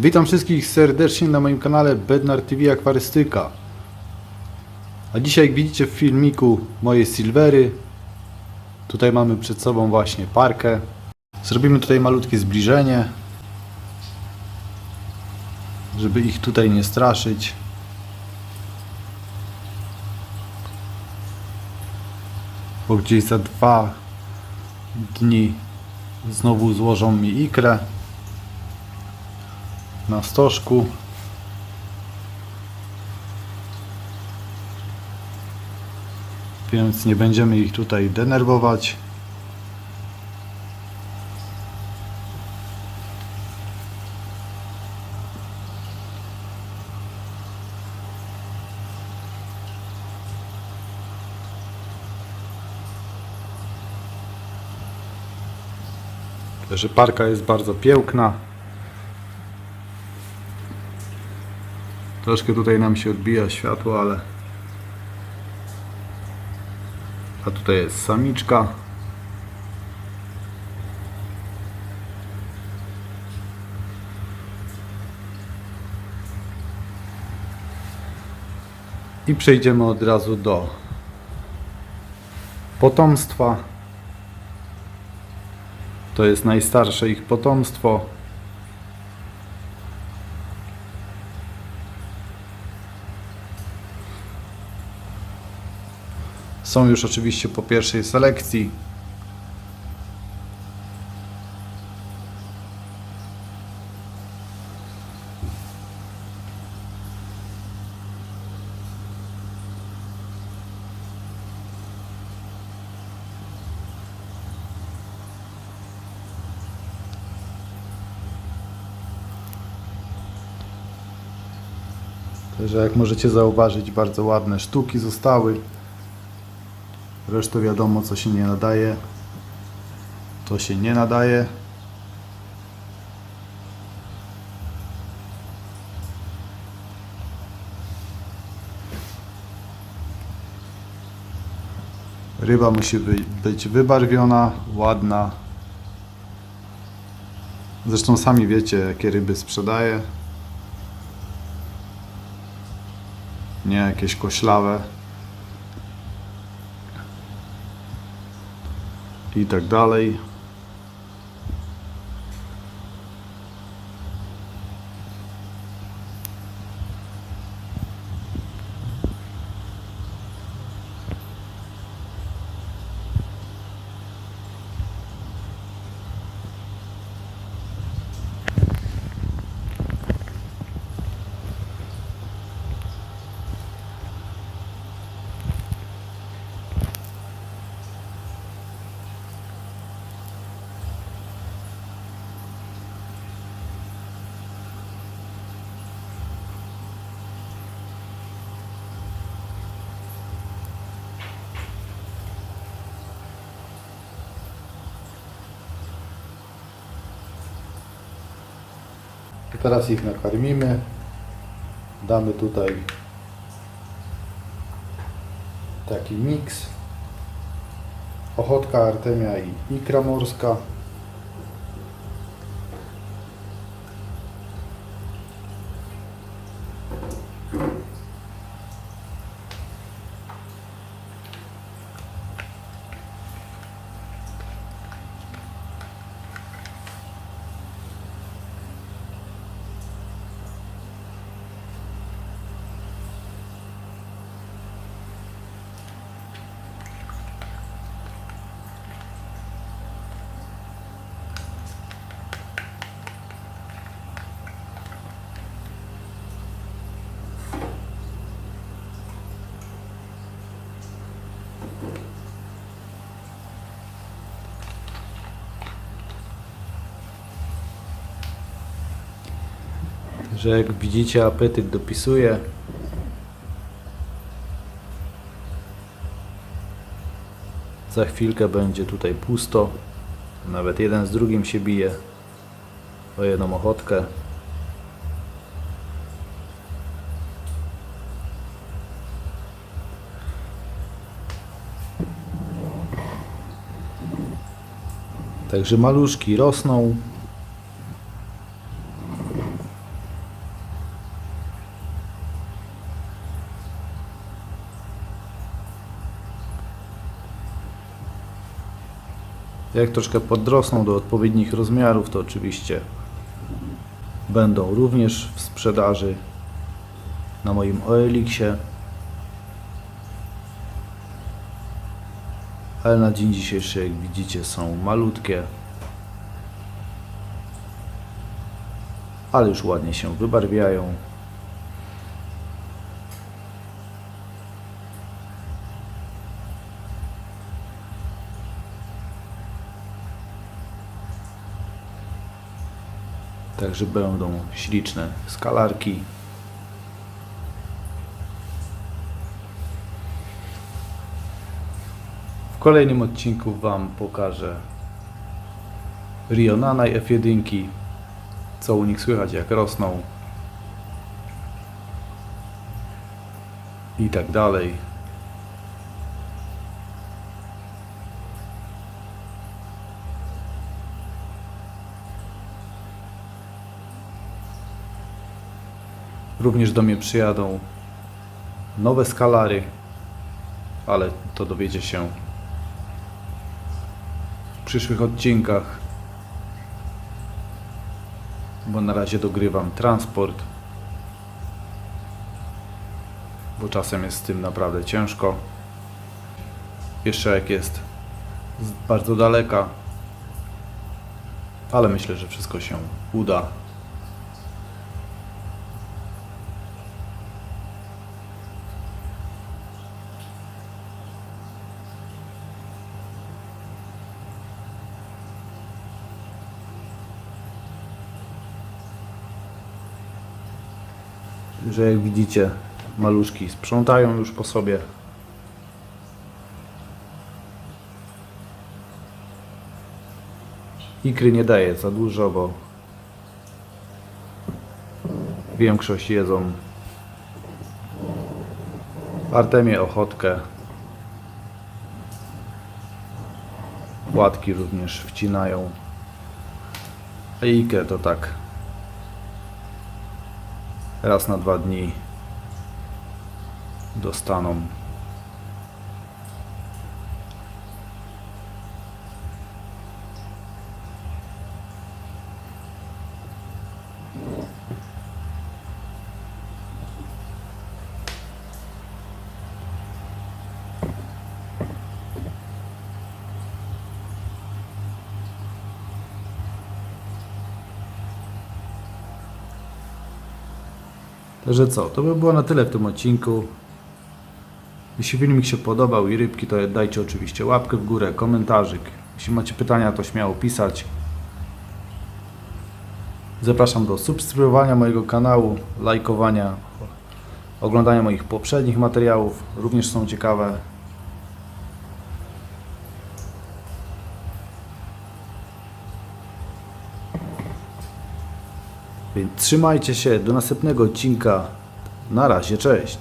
Witam wszystkich serdecznie na moim kanale Bednar TV Akwarystyka. A dzisiaj jak widzicie w filmiku moje silvery. Tutaj mamy przed sobą właśnie parkę. Zrobimy tutaj malutkie zbliżenie. Żeby ich tutaj nie straszyć. Bo gdzieś za dwa dni znowu złożą mi ikrę na stożku. Więc nie będziemy ich tutaj denerwować. Także parka jest bardzo piękna. Troszkę tutaj nam się odbija światło, ale a tutaj jest samiczka. I przejdziemy od razu do potomstwa. To jest najstarsze ich potomstwo. Są już oczywiście po pierwszej selekcji. Także jak możecie zauważyć, bardzo ładne sztuki zostały. Resztę wiadomo, co się nie nadaje. To się nie nadaje. Ryba musi by- być wybarwiona, ładna. Zresztą sami wiecie, jakie ryby sprzedaję. Nie jakieś koślawe. I tak dalej. Teraz ich nakarmimy. Damy tutaj taki miks. Ochotka, artemia i ikra morska. Że jak widzicie apetyt dopisuje. Za chwilkę będzie tutaj pusto. Nawet jeden z drugim się bije o jedną ochotkę. Także maluszki rosną. Jak troszkę podrosną do odpowiednich rozmiarów, to oczywiście będą również w sprzedaży na moim OLX-ie. Ale na dzień dzisiejszy, jak widzicie, są malutkie. Ale już ładnie się wybarwiają. Także będą śliczne skalarki. W kolejnym odcinku Wam pokażę Rionana i F1, co u nich słychać, jak rosną i tak dalej. Również do mnie przyjadą nowe skalary, ale to dowiecie się w przyszłych odcinkach, bo na razie dogrywam transport, bo czasem jest z tym naprawdę ciężko. Jeszcze jak jest bardzo daleka, ale myślę, że wszystko się uda. Że jak widzicie maluszki sprzątają już po sobie. Ikry nie daje za dużo, bo większość jedzą Artemię ochotkę. Płatki również wcinają. A ikrę to tak raz na dva dní dostanom Także co, to by było na tyle w tym odcinku. Jeśli filmik się podobał i rybki, to dajcie oczywiście łapkę w górę, komentarzyk. Jeśli macie pytania, to śmiało pisać. Zapraszam do subskrybowania mojego kanału, lajkowania, oglądania moich poprzednich materiałów, również są ciekawe. Więc trzymajcie się, do następnego odcinka. Na razie, cześć.